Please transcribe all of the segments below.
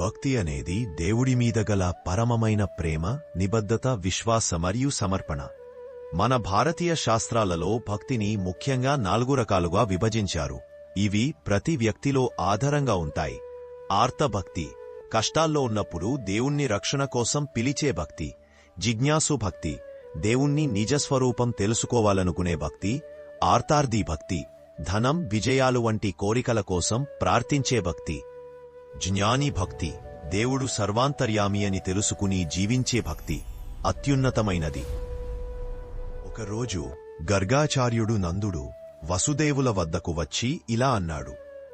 భక్తి అనేది దేవుడి మీద గల పరమమైన ప్రేమ నిబద్ధత విశ్వాస మరియు సమర్పణ. మన భారతీయ శాస్త్రాలలో భక్తిని ముఖ్యంగా నాలుగు రకాలుగా విభజించారు. ఇవి ప్రతి వ్యక్తిలో ఆధారంగా ఉంటాయి. ఆర్తభక్తి కష్టాల్లో ఉన్నప్పుడు దేవుణ్ణి రక్షణ కోసం పిలిచే భక్తి జిజ్ఞాసు భక్తి దేవుణ్ణి నిజస్వరూపం తెలుసుకోవాలనుకునే భక్తి ఆర్తార్ది భక్తి ధనం విజయాలు వంటి కోరికల కోసం ప్రార్థించే భక్తి. జ్ఞాని భక్తి దేవుడు సర్వాంతర్యామి అని తెలుసుకుని జీవించే భక్తి అత్యున్నతమైనది. ఒకరోజు గర్గాచార్యుడు నందుడు వసుదేవుల వద్దకు వచ్చి ఇలా అన్నాడు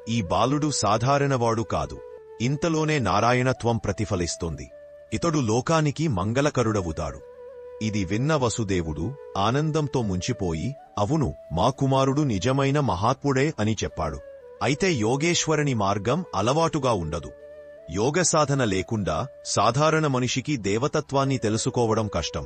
ఈ బాలుడు సాధారణవాడు కాదు. ఇంతలోనే నారాయణత్వం ప్రతిఫలిస్తుంది. ఇతడు లోకానికి మంగళకరుడవుతాడు. ఇది విన్న వసుదేవుడు ఆనందంతో ముంచిపోయి అవును మా కుమారుడు నిజమైన మహాత్ముడే అని చెప్పాడు. అయితే యోగేశ్వరుని మార్గం అలవాటుగా ఉండదు. యోగ సాధన లేకుండా సాధారణ మనిషికి దేవతత్వాన్ని తెలుసుకోవడం కష్టం.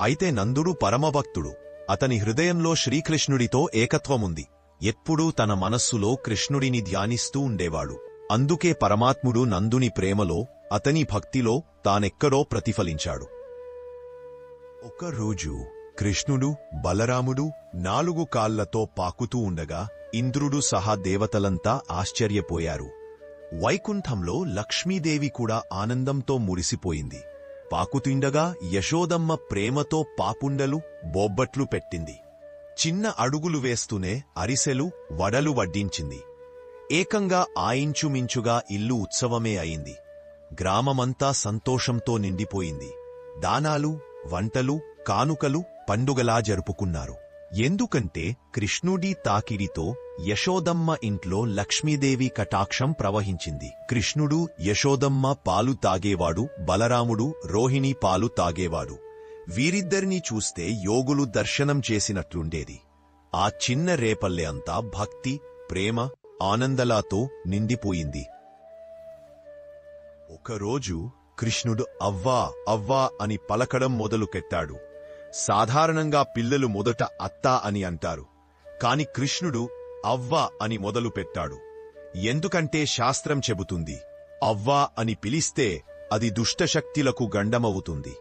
అయితే నందుడు పరమభక్తుడు. అతని హృదయంలో శ్రీకృష్ణుడితో ఏకత్వముంది. ఎప్పుడూ తన మనస్సులో కృష్ణుడిని ధ్యానిస్తూ ఉండేవాడు. అందుకే పరమాత్ముడు నందుని ప్రేమలో అతని భక్తిలో తానెక్కడో ప్రతిఫలించాడు. ఒకరోజు కృష్ణుడు బలరాముడు నాలుగు కాళ్ళతో పాకుతూ ఉండగా ఇంద్రుడు సహా దేవతలంతా ఆశ్చర్యపోయారు. వైకుంఠంలో లక్ష్మీదేవి కూడా ఆనందంతో మురిసిపోయింది. పాకుతుండగా యశోదమ్మ ప్రేమతో పాపుండలు బొబ్బట్లు పెట్టింది. చిన్న అడుగులు వేస్తూనే అరిసెలు వడలు వడ్డించింది. ఏకంగా ఆయించుమించుగా ఇల్లు ఉత్సవమే అయింది. గ్రామమంతా సంతోషంతో నిండిపోయింది. దానాలు వంటలు కానుకలు పండుగలా జరుపుకున్నారు. ఎందుకంటే కృష్ణుడి తాకిడితో యశోదమ్మ ఇంట్లో లక్ష్మీదేవి కటాక్షం ప్రవహించింది. కృష్ణుడు యశోదమ్మ పాలు తాగేవాడు బలరాముడు రోహిణి పాలు తాగేవాడు. వీరిద్దరినీ చూస్తే యోగులు దర్శనం చేసినట్లుండేది. ఆ చిన్న రేపల్లె అంతా భక్తి ప్రేమ ఆనందలాతో నిండిపోయింది. ఒకరోజు కృష్ణుడు అవ్వా అవ్వా అని పలకడం మొదలుకెట్టాడు సాధారణంగా పిల్లలు మొదట అత్తా అని అంటారు. కాని కృష్ణుడు అవ్వ అని మొదలుపెట్టాడు ఎందుకంటే శాస్త్రం చెబుతుంది అవ్వా అని పిలిస్తే అది దుష్టశక్తులకు గండమవుతుంది.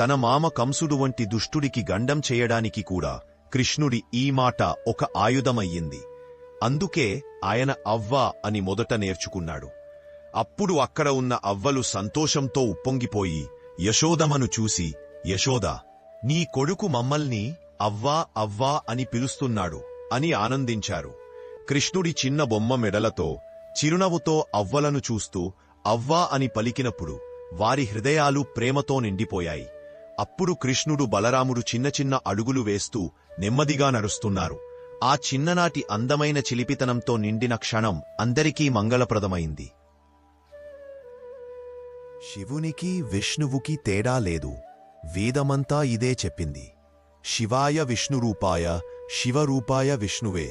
తన మామ కంసుడు వంటి దుష్టుడికి గండం చేయడానికి కూడా కృష్ణుడి ఈ మాట ఒక ఆయుధమయ్యింది. అందుకే ఆయన అవ్వా అని మొదట నేర్చుకున్నాడు. అప్పుడు అక్కడ ఉన్న అవ్వలు సంతోషంతో ఉప్పొంగిపోయి యశోదమను చూసి యశోద నీ కొడుకు మమ్మల్ని అవ్వా అవ్వా అని పిలుస్తున్నాడు అని ఆనందించారు. కృష్ణుడి చిన్న బొమ్మ మెడలతో చిరునవ్వుతో అవ్వలను చూస్తూ అవ్వా అని పలికినప్పుడు వారి హృదయాలు ప్రేమతో నిండిపోయాయి. అప్పుడు కృష్ణుడు బలరాముడు చిన్న చిన్న అడుగులు వేస్తూ నెమ్మదిగా నడుస్తున్నారు. ఆ చిన్ననాటి అందమైన చిలిపితనంతో నిండిన క్షణం అందరికీ మంగళప్రదమైంది. శివునికి విష్ణువుకి తేడా లేదు. వేదమంతా ఇదే చెప్పింది. శివాయ విష్ణురూపాయ శివరూపాయ విష్ణువే.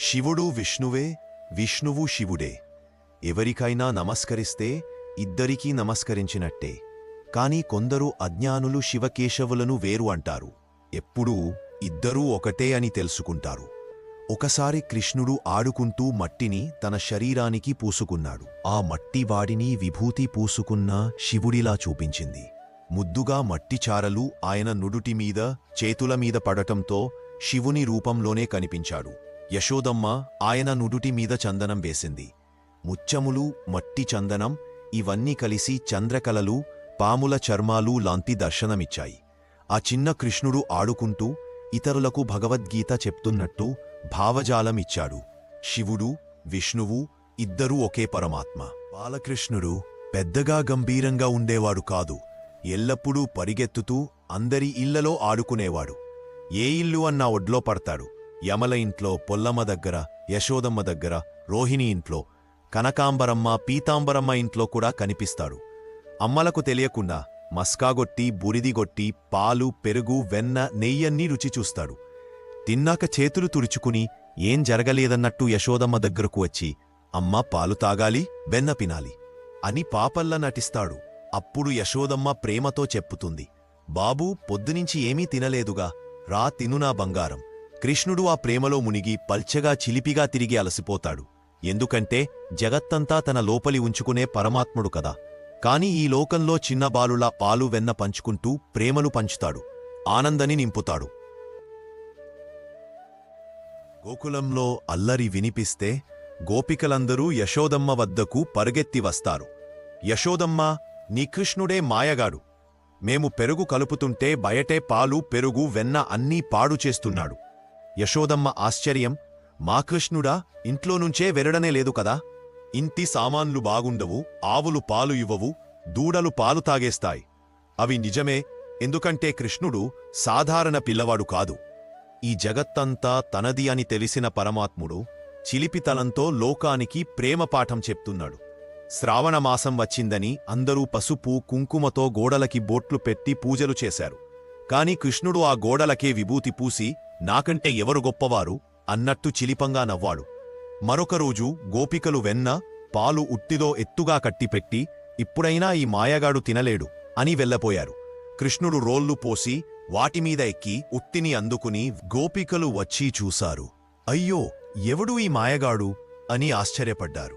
శివుడు విష్ణువే విష్ణువు శివుడే. ఎవరికైనా నమస్కరిస్తే ఇద్దరికీ నమస్కరించినట్టే. కాని కొందరు అజ్ఞానులు శివకేశవులను వేరు అంటారు. ఎప్పుడూ ఇద్దరూ ఒకటే అని తెలుసుకుంటారు. ఒకసారి కృష్ణుడు ఆడుకుంటూ మట్టిని తన శరీరానికి పూసుకున్నాడు. ఆ మట్టి వాడిని విభూతి పూసుకున్న శివుడిలా చూపించింది. ముద్దుగా మట్టి చారలు ఆయన నుడుటి మీద చేతుల మీద పడటంతో శివుని రూపంలోనే కనిపించాడు. యశోదమ్మ ఆయన నుడుటి మీద చందనం వేసింది. ముచ్చములు మట్టి చందనం ఇవన్నీ కలిసి చంద్రకలలు పాముల చర్మాలు లాంటి దర్శనమిచ్చాయి. ఆ చిన్న కృష్ణుడు ఆడుకుంటూ ఇతరులకు భగవద్గీత చెప్తున్నట్టు భావజాలమిచ్చాడు శివుడు విష్ణువు ఇద్దరూ ఒకే పరమాత్మ. బాలకృష్ణుడు పెద్దగా గంభీరంగా ఉండేవాడు కాదు. ఎల్లప్పుడూ పరిగెత్తుతూ అందరి ఇళ్ళలో ఆడుకునేవాడు. ఏ ఇల్లు అన్నా ఒడ్లో పడతాడు. యమల ఇంట్లో పొల్లమ్మ దగ్గర యశోదమ్మ దగ్గర రోహిణి ఇంట్లో కనకాంబరమ్మ పీతాంబరమ్మ ఇంట్లో కూడా కనిపిస్తాడు అమ్మలకు తెలియకుండా మస్కాగొట్టి బురిదిగొట్టి పాలు పెరుగు వెన్న నెయ్యన్నీ రుచి చూస్తాడు తిన్నాక చేతులు తుడుచుకుని ఏం జరగలేదన్నట్టు యశోదమ్మ దగ్గరకు వచ్చి అమ్మ పాలు తాగాలి వెన్న పినాలి అని పాపల్లా నటిస్తాడు. అప్పుడు యశోదమ్మ ప్రేమతో చెప్పుతుంది. బాబూ పొద్దునించి ఏమీ తినలేదుగా రా తినునా బంగారం. కృష్ణుడు ఆ ప్రేమలో మునిగి పల్చగా చిలిపిగా తిరిగి అలసిపోతాడు. ఎందుకంటే జగత్తంతా తన లోపలి ఉంచుకునే పరమాత్ముడు కదా. కాని ఈ లోకంలో చిన్న బాలులా పాలు వెన్న పంచుకుంటూ ప్రేమలు పంచుతాడు. ఆనందని నింపుతాడు. గోకులంలో అల్లరి వినిపిస్తే గోపికలందరూ యశోదమ్మ వద్దకు పరుగెత్తి వస్తారు. యశోదమ్మ నీ కృష్ణుడే మాయగాడు. మేము పెరుగు కలుపుతుంటే బయటే పాలు పెరుగు వెన్న అన్నీ పాడు చేస్తున్నాడు. యశోదమ్మ ఆశ్చర్యం మా కృష్ణుడా ఇంట్లో నుంచే వెరడనే లేదు కదా? ఇంటి సామాన్లు బాగుండవు ఆవులు పాలు ఇవ్వవు దూడలు పాలు తాగేస్తాయి. అవి నిజమే ఎందుకంటే కృష్ణుడు సాధారణ పిల్లవాడు కాదు. ఈ జగత్తంతా తనది అని తెలిసిన పరమాత్ముడు చిలిపితలంతో లోకానికి ప్రేమ పాఠం చెప్తున్నాడు. శ్రావణమాసం వచ్చిందని అందరూ పసుపు కుంకుమతో గోడలకి బోట్లు పెట్టి పూజలు చేశారు. కాని కృష్ణుడు ఆ గోడలకే విభూతి పూసి నాకంటే ఎవరు గొప్పవారు అన్నట్టు చిలిపంగా నవ్వాడు. మరొకరోజు గోపికలు వెన్న పాలు ఉట్టిదో ఎత్తుగా కట్టిపెట్టి ఇప్పుడైనా ఈ మాయగాడు తినలేడు అని వెళ్ళపోయారు. కృష్ణుడు రోళ్ళు పోసి వాటిమీద ఎక్కి ఉట్టిని అందుకుని గోపికలు వచ్చి చూశారు. అయ్యో ఎవడు ఈ మాయగాడు? అని ఆశ్చర్యపడ్డారు.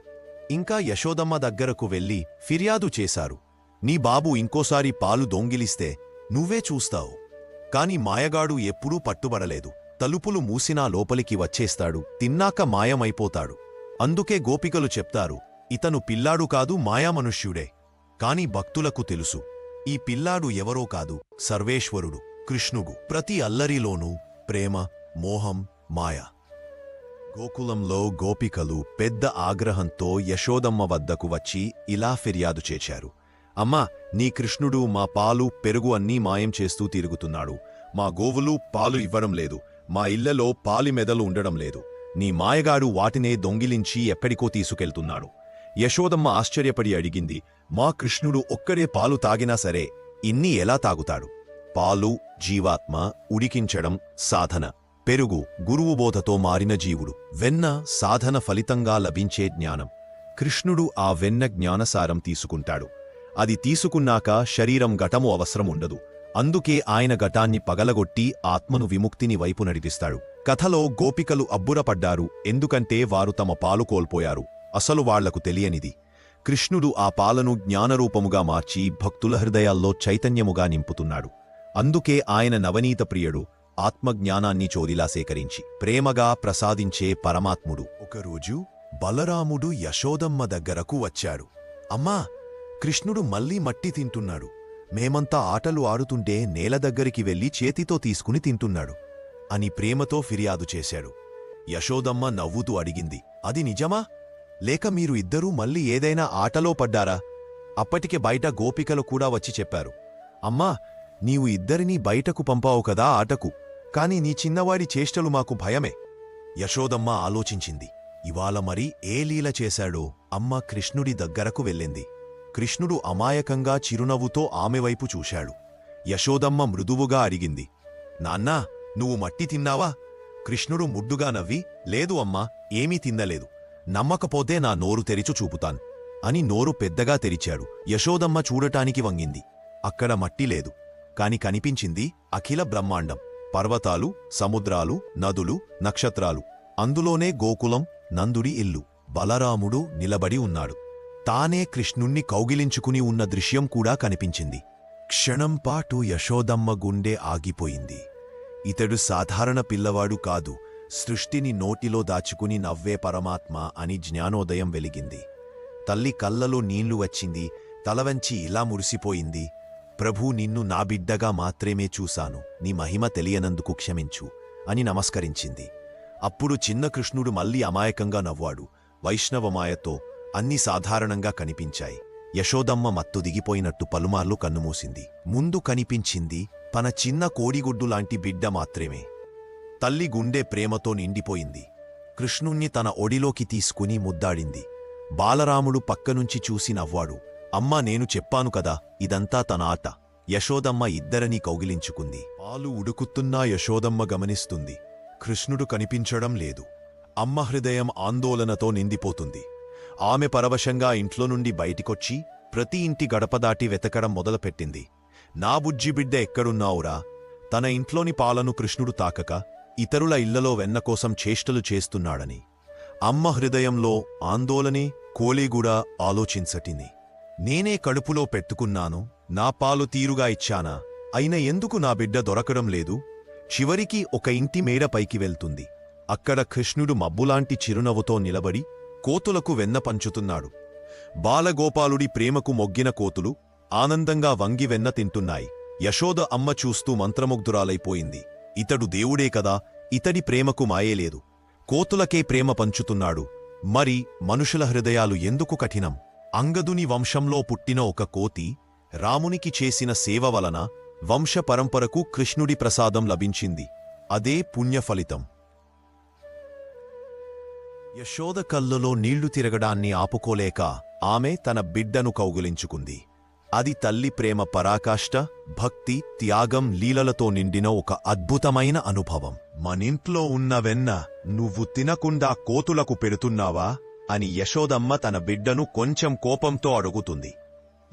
ఇంకా యశోదమ్మ దగ్గరకు వెళ్ళి ఫిర్యాదు చేశారు. నీ బాబు ఇంకోసారి పాలు దొంగిలిస్తే నువ్వే చూస్తావు. కాని మాయగాడు ఎప్పుడూ పట్టుబడలేదు. తలుపులు మూసినా లోపలికి వచ్చేస్తాడు. తిన్నాక మాయమైపోతాడు. అందుకే గోపికలు చెప్తారు ఇతను పిల్లాడు కాదు మాయామనుష్యుడే. కాని భక్తులకు తెలుసు ఈ పిల్లాడు ఎవరో కాదు సర్వేశ్వరుడు కృష్ణుడు. ప్రతి అల్లరిలోనూ ప్రేమ మోహం మాయ. గోకులంలో గోపికలు పెద్ద ఆగ్రహంతో యశోదమ్మ వద్దకు వచ్చి ఇలా ఫిర్యాదు చేశారు. అమ్మా నీ కృష్ణుడు మా పాలు పెరుగు అన్నీ మాయం చేస్తూ తిరుగుతున్నాడు. మా గోవులు పాలు ఇవ్వడం లేదు. మా ఇళ్ళలో పాలి మెదలు ఉండడం లేదు. నీ మాయగాడు వాటినే దొంగిలించి ఎక్కడికో తీసుకెళ్తున్నాడు. యశోదమ్మ ఆశ్చర్యపడి అడిగింది మా కృష్ణుడు ఒక్కడే పాలు తాగినా సరే ఇన్ని ఎలా తాగుతాడు? పాలు జీవాత్మ ఉడికించడం సాధన. పెరుగు గురువుబోధతో మారిన జీవుడు. వెన్న సాధన ఫలితంగా లభించే జ్ఞానం. కృష్ణుడు ఆ వెన్న జ్ఞానసారం తీసుకుంటాడు. అది తీసుకున్నాక శరీరం ఘటము అవసరం ఉండదు అందుకే ఆయన ఘటాన్ని పగలగొట్టి ఆత్మను విముక్తిని వైపు నడిపిస్తాడు. కథలో గోపికలు అబ్బురపడ్డారు ఎందుకంటే వారు తమ పాలు కోల్పోయారు. అసలు వాళ్ళకు తెలియనిది. కృష్ణుడు ఆ పాలను జ్ఞానరూపముగా మార్చి భక్తుల హృదయాల్లో చైతన్యముగా నింపుతున్నాడు. అందుకే ఆయన నవనీత ప్రియుడు ఆత్మజ్ఞానాన్ని చోదిలా సేకరించి ప్రేమగా ప్రసాదించే పరమాత్ముడు. ఒకరోజు బలరాముడు యశోదమ్మ దగ్గరకు వచ్చాడు. అమ్మా కృష్ణుడు మళ్ళీ మట్టి తింటున్నాడు. మేమంతా ఆటలు ఆడుతుంటే నేల దగ్గరికి వెళ్ళి చేతితో తీసుకుని తింటున్నాడు అని ప్రేమతో ఫిర్యాదు చేశాడు. యశోదమ్మ నవ్వుతూ అడిగింది అది నిజమా? లేక మీరు ఇద్దరూ మళ్ళీ ఏదైనా ఆటలో పడ్డారా? అప్పటికే బయట గోపికలు కూడా వచ్చి చెప్పారు అమ్మా నీవు ఇద్దరినీ బయటకు పంపావు కదా ఆటకు కాని నీ చిన్నవాడి చేష్టలు మాకు భయమే. యశోదమ్మ ఆలోచించింది ఇవాళ మరి ఏ లీల చేశాడో అమ్మ కృష్ణుడి దగ్గరకు వెళ్ళింది. కృష్ణుడు అమాయకంగా చిరునవ్వుతో ఆమె వైపు చూశాడు. యశోదమ్మ మృదువుగా అడిగింది నాన్నా నువ్వు మట్టి తిన్నావా? కృష్ణుడు ముడ్డుగా నవ్వి లేదు అమ్మా ఏమీ తిందలేదు నమ్మకపోతే నా నోరు తెరిచు చూపుతాను అని నోరు పెద్దగా తెరిచాడు. యశోదమ్మ చూడటానికి వంగింది. అక్కడ మట్టి లేదు. కాని కనిపించింది అఖిల బ్రహ్మాండం. పర్వతాలు సముద్రాలు నదులు నక్షత్రాలు. అందులోనే గోకులం నందుడి ఇల్లు. బలరాముడు నిలబడి ఉన్నాడు. తానే కృష్ణుణ్ణి కౌగిలించుకుని ఉన్న దృశ్యం కూడా కనిపించింది. క్షణంపాటు యశోదమ్మ గుండె ఆగిపోయింది. ఇతడు సాధారణ పిల్లవాడు కాదు సృష్టిని నోటిలో దాచుకుని నవ్వే పరమాత్మ అని జ్ఞానోదయం వెలిగింది. తల్లి కళ్ళలో నీళ్ళు వచ్చింది తలవంచి ఇలా మురిసిపోయింది ప్రభూ నిన్ను నా బిడ్డగా మాత్రమే చూశాను నీ మహిమ తెలియనందుకు క్షమించు అని నమస్కరించింది. అప్పుడు చిన్న కృష్ణుడు మళ్ళీ అమాయకంగా నవ్వాడు. వైష్ణవమాయతో అన్ని సాధారణంగా కనిపించాయి. యశోదమ్మ మత్తు దిగిపోయినట్టు పలుమార్లు కన్నుమూసింది. ముందు కనిపించింది తన చిన్న కోడిగుడ్డు లాంటి బిడ్డ మాత్రమే. తల్లి గుండె ప్రేమతో నిండిపోయింది. కృష్ణుణ్ణి తన ఒడిలోకి తీసుకుని ముద్దాడింది. బాలరాముడు పక్కనుంచి చూసి నవ్వాడు. అమ్మా నేను చెప్పాను కదా ఇదంతా తన ఆట. యశోదమ్మ ఇద్దరినీ కౌగిలించుకుంది. పాలు ఉడుకుతున్నా యశోదమ్మ గమనిస్తుంది. కృష్ణుడు కనిపించడం లేదు. అమ్మ హృదయం ఆందోళనతో నిండిపోతుంది. ఆమె పరవశంగా ఇంట్లో నుండి బయటికొచ్చి ప్రతి ఇంటి గడప దాటి వెతకడం మొదలుపెట్టింది. నా బుజ్జి బిడ్డ ఎక్కడున్నావురా? తన ఇంట్లోని పాలను కృష్ణుడు తాకక ఇతరుల ఇళ్ళలో వెన్న కోసం చేష్టలు చేస్తున్నాడని. అమ్మ హృదయంలో ఆందోళనే కోలీగూడా ఆలోచించటిని. నేనే కడుపులో పెట్టుకున్నాను నా పాలు తీరుగా ఇచ్చానా? అయిన ఎందుకు నా బిడ్డ దొరకడం లేదు? చివరికి ఒక ఇంటి మేడ పైకి వెళ్తుంది. అక్కడ కృష్ణుడు మబ్బులాంటి చిరునవ్వుతో నిలబడి కోతులకు వెన్న పంచుతున్నాడు. బాలగోపాలుడి ప్రేమకు మొగ్గిన కోతులు ఆనందంగా వంగి వెన్న తింటున్నాయి. యశోద అమ్మ చూస్తూ మంత్రముగ్ధురాలైపోయింది. ఇతడు దేవుడే కదా ఇతడి ప్రేమకు మాయేలేదు కోతులకే ప్రేమ పంచుతున్నాడు. మరి మనుషుల హృదయాలు ఎందుకు కఠినం? అంగదుని వంశంలో పుట్టిన ఒక కోతి రామునికి చేసిన సేవ వలన వంశపరంపరకు కృష్ణుడి ప్రసాదం లభించింది. అదే పుణ్యఫలితం. యశోద కళ్ళలో నీళ్ళు తిరగడాన్ని ఆపుకోలేక ఆమె తన బిడ్డను కౌగులించుకుంది. అది తల్లి ప్రేమ పరాకాష్ట భక్తి త్యాగం లీలలతో నిండిన ఒక అద్భుతమైన అనుభవం. మనింట్లో ఉన్న వెన్న నువ్వు తినకుండా కోతులకు పెడుతున్నావా? అని యశోదమ్మ తన బిడ్డను కొంచెం కోపంతో అడుగుతుంది.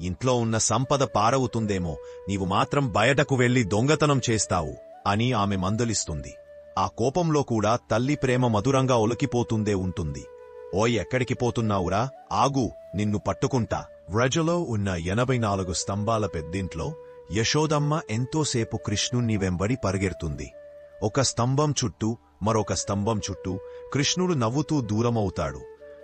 ఇంట్లో ఉన్న సంపద పారవుతుందేమో నీవు మాత్రం బయటకు వెళ్ళి దొంగతనం చేస్తావు అని ఆమె మందలిస్తుంది. ఆ కోపంలో కూడా తల్లి ప్రేమ మధురంగా ఒలికిపోతుందే ఉంటుంది. ఓయ్ ఎక్కడికి పోతున్నావురా? ఆగు నిన్ను పట్టుకుంటా. వ్రజలో ఉన్న ఎనభై నాలుగు స్తంభాల పెద్దింట్లో యశోదమ్మ ఎంతోసేపు కృష్ణుణ్ణి వెంబడి పరిగెడుతుంది. ఒక స్తంభం చుట్టూ మరొక స్తంభం చుట్టూ కృష్ణుడు నవ్వుతూ దూరమవుతాడు.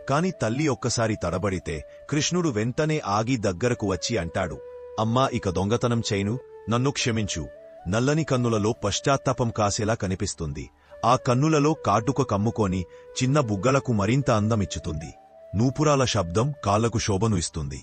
కాని తల్లి ఒక్కసారి తడబడితే కృష్ణుడు వెంటనే ఆగి దగ్గరకు వచ్చి అంటాడు అమ్మా ఇక దొంగతనం చేయను నన్ను క్షమించు. నల్లని కన్నులలో పశ్చాత్తాపం కాసేలా కనిపిస్తుంది. ఆ కన్నులలో కాటుక కమ్ముకొని చిన్న బుగ్గలకు మరింత అందమిచ్చుతుంది. నూపురాల శబ్దం కాళ్ళకు శోభను ఇస్తుంది.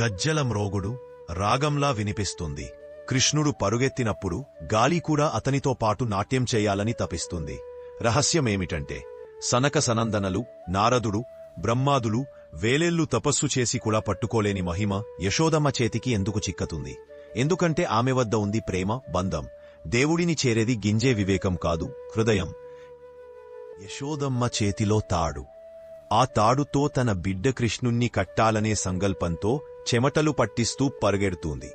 గజ్జల మ్రోగుడు రాగంలా వినిపిస్తుంది. కృష్ణుడు పరుగెత్తినప్పుడు గాలి కూడా అతనితో పాటు నాట్యం చేయాలని తపిస్తుంది. రహస్యమేమిటంటే సనక సనందనలు నారదుడు బ్రహ్మాదులు వేలెల్లు తపస్సు చేసి కూడా పట్టుకోలేని మహిమ యశోదమ్మ చేతికి ఎందుకు చిక్కతుంది? ఎందుకంటే ఆమె వద్ద ఉంది ప్రేమ బంధం. దేవుడిని చేరేది గింజే వివేకం కాదు హృదయం. యశోదమ్మ చేతిలో తాడు. ఆ తాడుతో తన బిడ్డ కృష్ణుణ్ణి కట్టాలనే సంకల్పంతో చెమటలు పట్టిస్తూ పరుగెడుతుంది.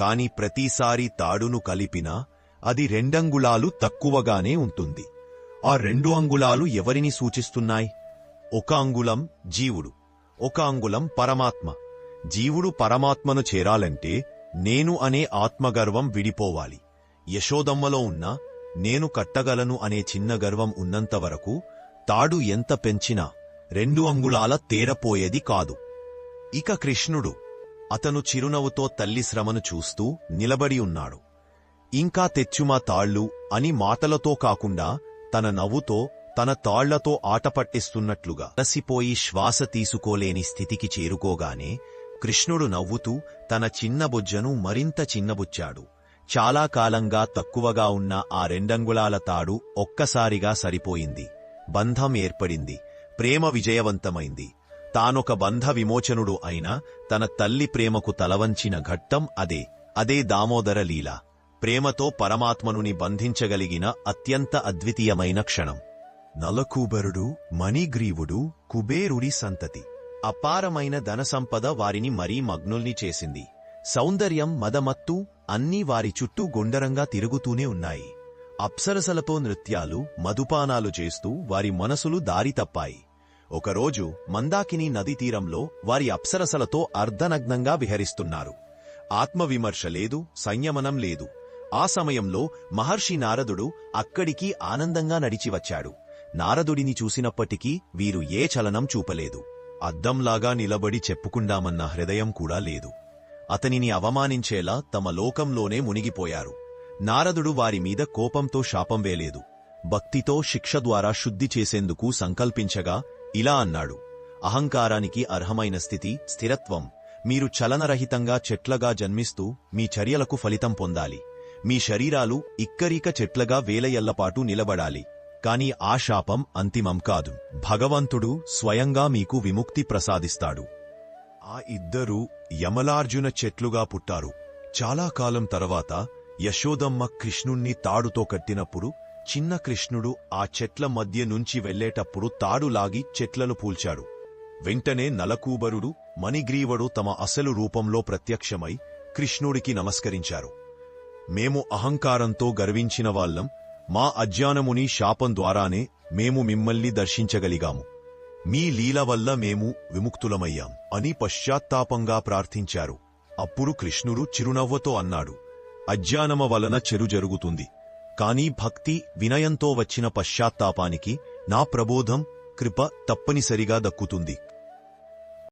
కాని ప్రతిసారి తాడును కలిపినా అది రెండంగుళాలు తక్కువగానే ఉంటుంది. ఆ రెండు అంగుళాలు ఎవరిని సూచిస్తున్నాయి? ఒక అంగుళం జీవుడు ఒక అంగుళం పరమాత్మ. జీవుడు పరమాత్మను చేరాలంటే నేను అనే ఆత్మగర్వం విడిపోవాలి. యశోదమ్మలో ఉన్న నేను కట్టగలను అనే చిన్న గర్వం ఉన్నంతవరకు తాడు ఎంత పెంచినా రెండు అంగుళాల తేరపోయేది కాదు. ఇక కృష్ణుడు అతను చిరునవ్వుతో తల్లి శ్రమను చూస్తూ నిలబడి ఉన్నాడు. ఇంకా తెచ్చుమా తాళ్ళు అని మాటలతో కాకుండా తన నవ్వుతో తన తాళ్ళతో ఆటపట్టిస్తున్నట్లుగా అలసిపోయి శ్వాస తీసుకోలేని స్థితికి చేరుకోగానే కృష్ణుడు నవ్వుతూ తన చిన్న బుజ్జను మరింత చిన్నబుచ్చాడు. చాలా కాలంగా తక్కువగా ఉన్న ఆ రెండంగుళాల తాడు ఒక్కసారిగా సరిపోయింది. బంధం ఏర్పడింది. ప్రేమ విజయవంతమైంది. తానొక బంధ విమోచనుడు అయిన తన తల్లి ప్రేమకు తలవంచిన ఘట్టం అదే. అదే దామోదర లీల. ప్రేమతో పరమాత్మనుని బంధించగలిగిన అత్యంత అద్వితీయమైన క్షణం. నలకూబరుడు మణిగ్రీవుడు కుబేరుడి సంతతి. అపారమైన ధనసంపద వారిని మరీ మగ్నుల్ని చేసింది. సౌందర్యం మదమత్తు అన్నీ వారి చుట్టూ గుండరంగా తిరుగుతూనే ఉన్నాయి. అప్సరసలతో నృత్యాలు మధుపానాలు చేస్తూ వారి మనసులు దారి తప్పాయి. ఒకరోజు మందాకిని నది తీరంలో వారి అప్సరసలతో అర్ధనగ్నంగా విహరిస్తున్నారు. ఆత్మవిమర్శ లేదు సంయమనం లేదు. ఆ సమయంలో మహర్షి నారదుడు అక్కడికి ఆనందంగా నడిచివచ్చాడు. నారదుడిని చూసినప్పటికీ వీరు ఏ చలనం చూపలేదు. అద్దంలాగా నిలబడి చెప్పుకుందామన్న హృదయం కూడా లేదు. అతనిని అవమానించేలా తమ లోకంలోనే మునిగిపోయారు. నారదుడు వారి మీద కోపంతో శాపం వేలేదు. భక్తితో శిక్ష ద్వారా శుద్ధి చేసేందుకు సంకల్పించగా ఇలా అన్నాడు. అహంకారానికి అర్హమైన స్థితి స్థిరత్వం. మీరు చలనరహితంగా చెట్లగా జన్మిస్తూ మీ చర్యలకు ఫలితం పొందాలి. మీ శరీరాలు ఇక్కరిక చెట్లగా వేలయల్లపాటు నిలబడాలి. కాని ఆ శాపం అంతిమం కాదు. భగవంతుడు స్వయంగా మీకు విముక్తి ప్రసాదిస్తాడు. ఆ ఇద్దరూ యమలార్జున చెట్లుగా పుట్టారు. చాలా కాలం తర్వాత యశోదమ్మ కృష్ణుణ్ణి తాడుతో కట్టినప్పుడు చిన్న కృష్ణుడు ఆ చెట్ల మధ్య నుంచి వెళ్ళేటప్పుడు తాడు లాగి చెట్లను పూల్చాడు. వెంటనే నలకూబరుడు మణిగ్రీవుడు తమ అసలు రూపంలో ప్రత్యక్షమై కృష్ణుడికి నమస్కరించారు. మేము అహంకారంతో గర్వించిన వాళ్ళం మా అజ్ఞానముని శాపం ద్వారానే మేము మిమ్మల్ని దర్శించగలిగాము. మీ లీల వల్ల మేము విముక్తులమయ్యాం అని పశ్చాత్తాపంగా ప్రార్థించారు. అప్పుడు కృష్ణుడు చిరునవ్వతో అన్నాడు అజ్ఞానమ వలన చెరు జరుగుతుంది. కాని భక్తి వినయంతో వచ్చిన పశ్చాత్తాపానికి నా ప్రబోధం కృప తప్పనిసరిగా దక్కుతుంది.